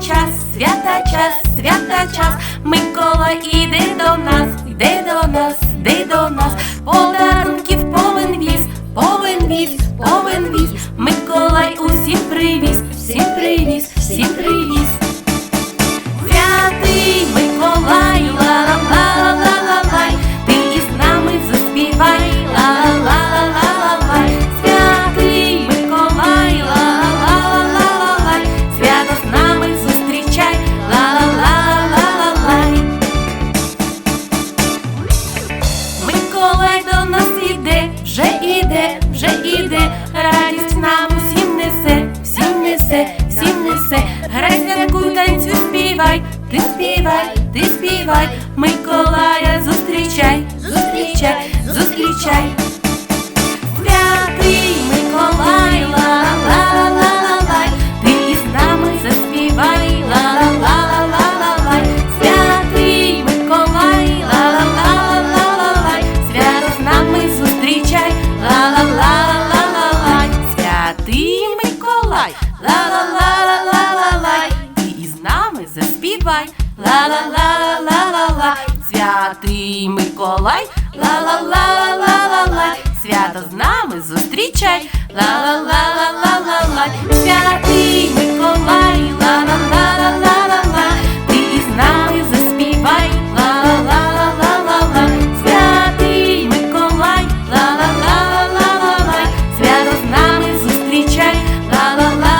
свята час, свята час, Микола іде до нас, йде до нас, йде до нас, подарунків повен віз, повен віз, повен віз, Миколай усім привіз, всім привіз. Співай, ти співай, ти співай, Миколая зустрічай, зустрічай, зустрічай. Святий Миколай, ла-ла-ла-ла-лай, ти із нами заспівай, ла-ла-ла-ла-лай, святий Миколай, ла-ла-ла-ла-лай, свято з нами зустрічай, ла-ла-ла-ла-лай, святий Миколай, ла-ла-ла-ла-лай, ти із співай, ла-ла-ла-ла-ла-ла, святий Миколай, ла-ла-ла-ла-ла-ла, свято з нами зустрічай, ла-ла-ла-ла-ла-ла, святий Миколай, ла-ла-ла-ла-ла-ла, ти із нами заспівай, ла-ла-ла-ла-ла-ла, святий Миколай, ла-ла-ла-ла-ла-ла, свято з нами зустрічай, ла-ла-ла.